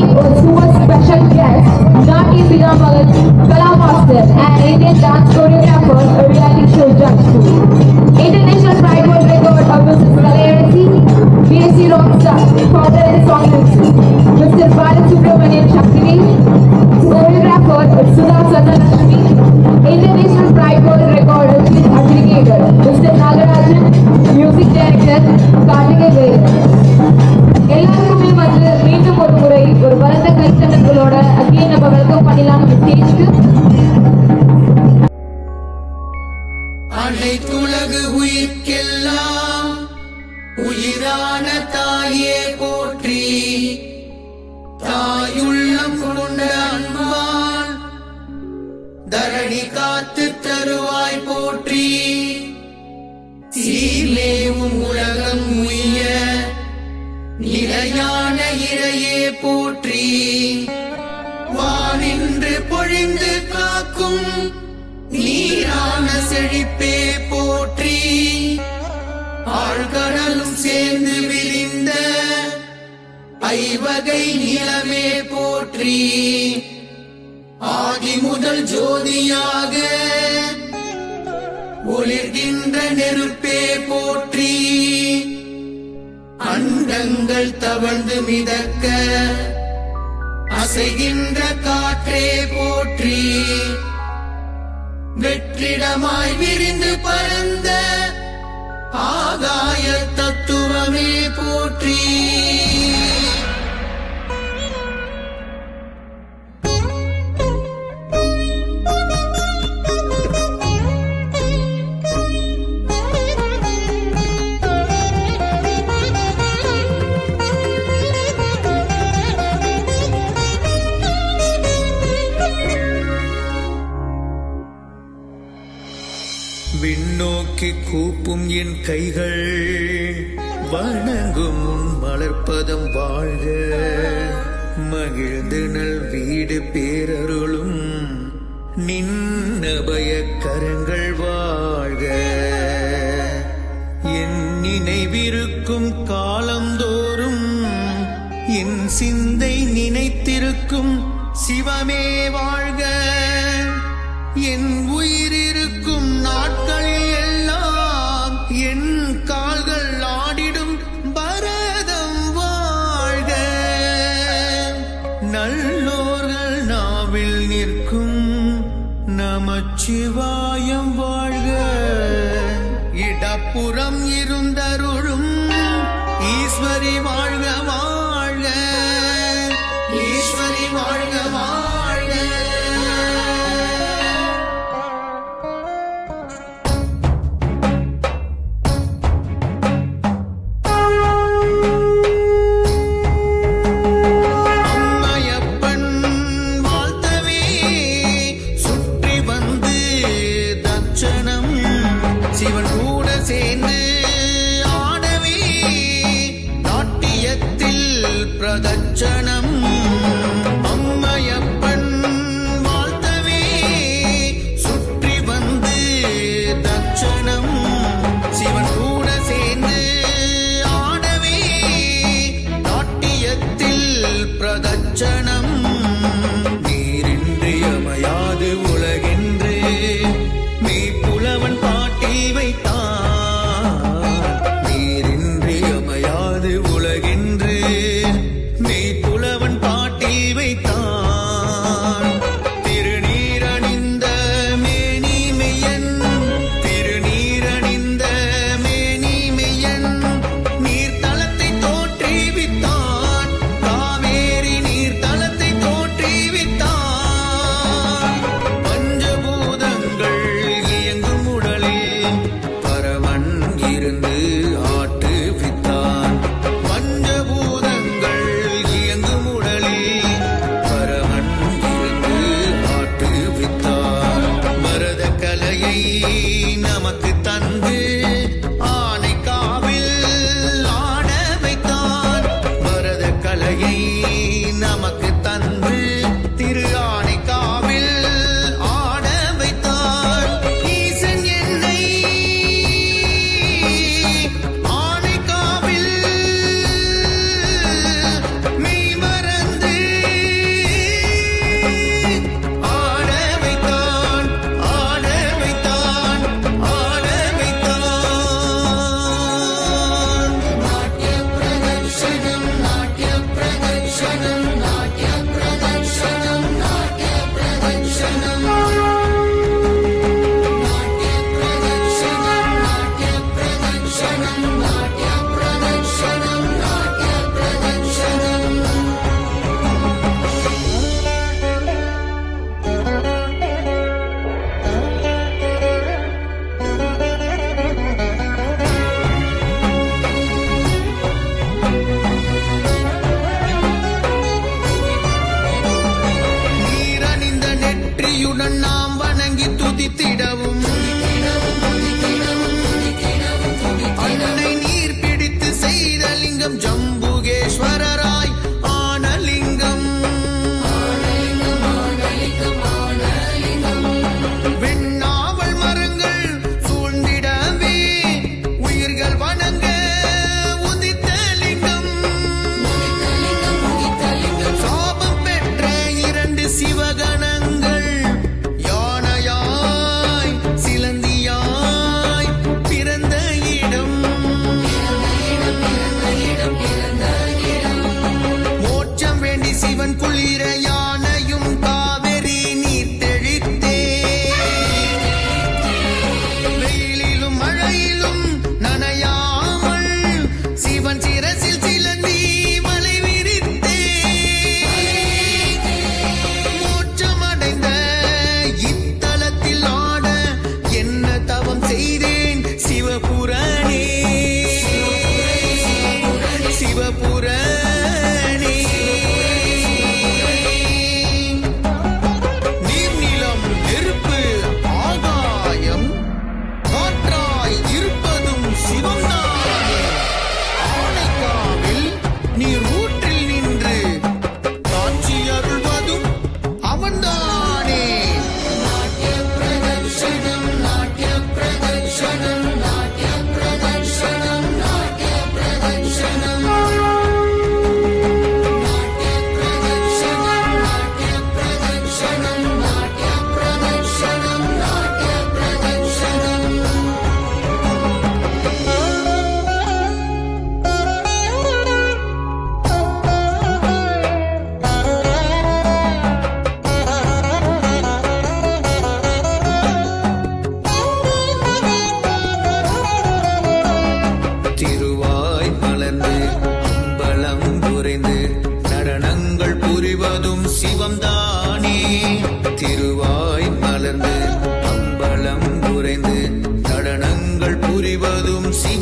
was super special guest, Nati Pidamagan, Kala Master and Indian dance choreographer, a reality show judge. International Pride World Record of Mrs. Kalayarasi, BSc Rockstar, founder and song தருவாய் போற்றி. சீலேவும் உலகம் உய்ய. நிலையான இறையே போற்றி. வானின்று பொழிந்து காக்கும் நீரான செழிப்பே போற்றி. ஆழ்கடலும் சேர்ந்து விரிந்த ஐவகை நிலமே போற்றி. ஆதி முதல் ஜோதியாக ஒளிர்கின்ற நெருப்பே போற்றி அண்டங்கள் தவழ்ந்து மிதக்க அசைகின்ற காற்றே போற்றி வெற்றிடமாய் விரிந்து பறந்த ஆகாய தத்துவமே போற்றி நோக்கி கூப்பும் என் கைகள் வணங்கும் உன் மலர்ப்பதம் வாழ்க. மகிழ்ந்து நல் வீடு பேரருளும் நின்னபய கரங்கள் வாழ்க. என் நினைவிருக்கும் காலந்தோறும் என் சிந்தை நினைத்திருக்கும் சிவமே வாழ்க. என் உயிரில் நமச்சிவாயம் வாழ்க. இடப்புறம் இருந்தருளும் ஈஸ்வரி வாழ்க வாழ்க. ஈஸ்வரி வாழ்க வாழ்க. பிரதட்சணம்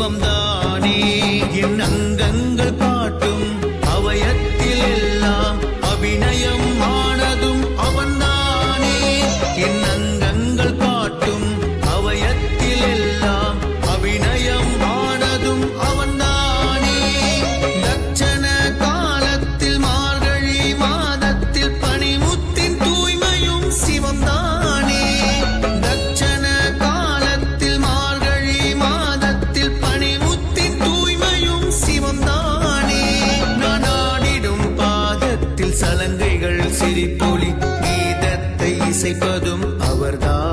Muslim done. ஒளி கீதத்தை இசைப்பதும் அவர்தான்.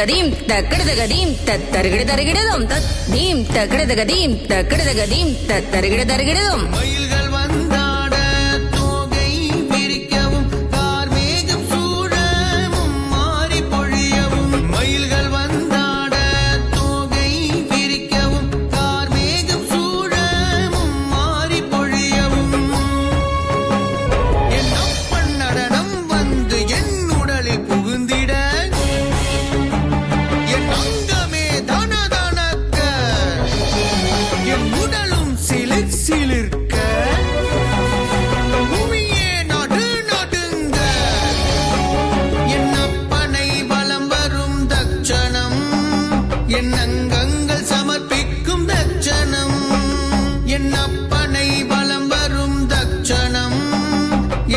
தகதீம் தக்கட தகதீம் தத்தருகிட தருகிடதும் தத் தீம் தக்கட தகதீம் தக்கட தகதீம் தத்தருகிட தருகிடதும்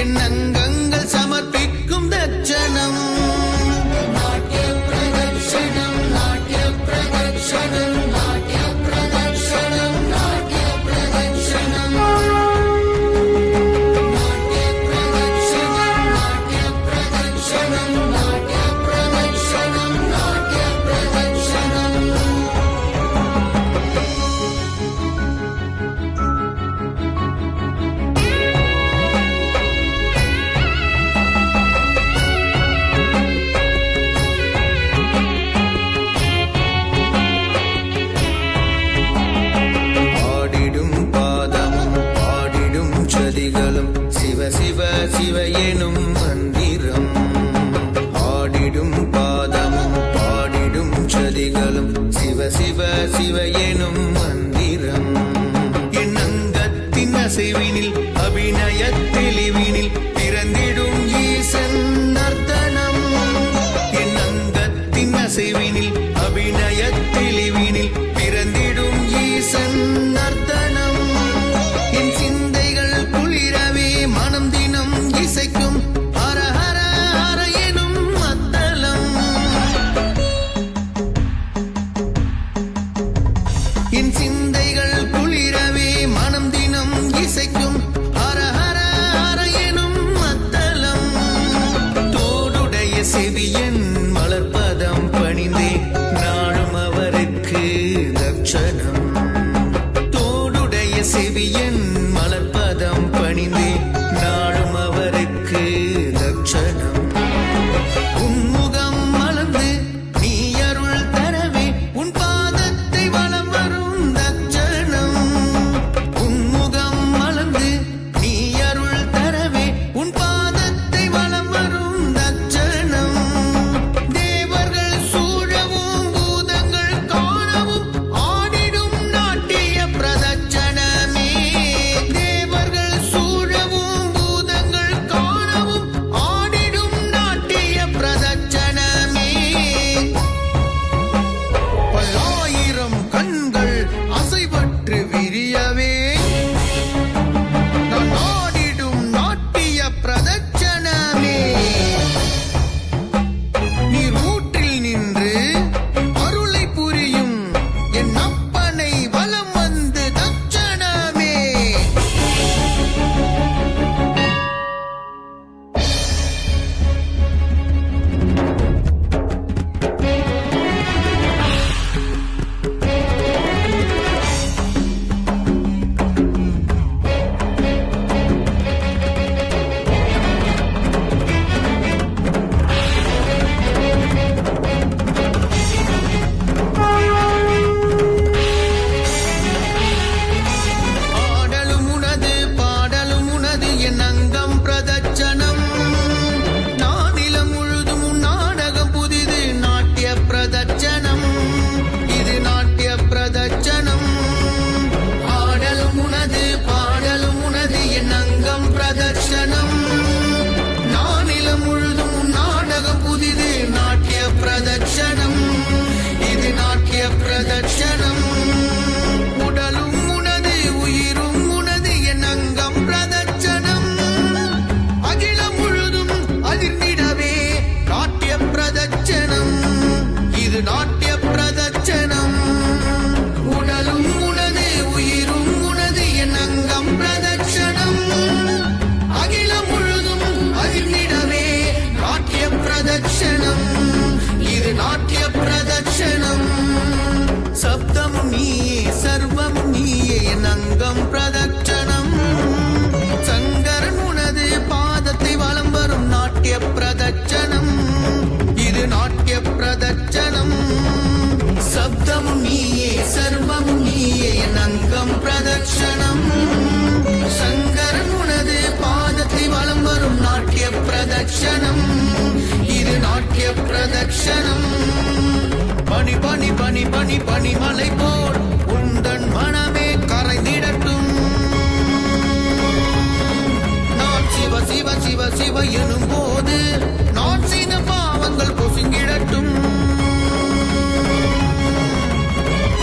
என் நண்பன் சிவையெனும் மந்திரம். ஆடிடும் பாதமும் பாடிடும் சதிகளும் சிவ சிவ சிவையெனும் மந்திரம். என் அங்கத்தின் அசைவினில் அபிநயத்தெளிவினில் பிரதட்சணம் சங்கரன் உனது பாதத்தை வலம் வரும் நாட்டிய பிரதட்சணம். இது நாட்டிய பிரதட்சணம். பனி பனி பனி பனி பனிமலை போல் உந்தன் மனமே கரைந்திடட்டும். நான் சிவ சிவ சிவ சிவ எனும் போது நான் செய்த பாவங்கள் பொசுங்கிடட்டும்.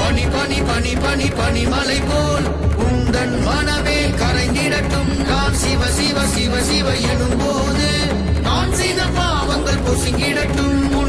பனி பனி பனி பனி பனிமலை போல் கண் மனமே கரைந்திடட்டும். நான் சிவ சிவ சிவ சிவ எனும் போது நான் செய்த பாவங்கள் பொசுங்கிடட்டும்.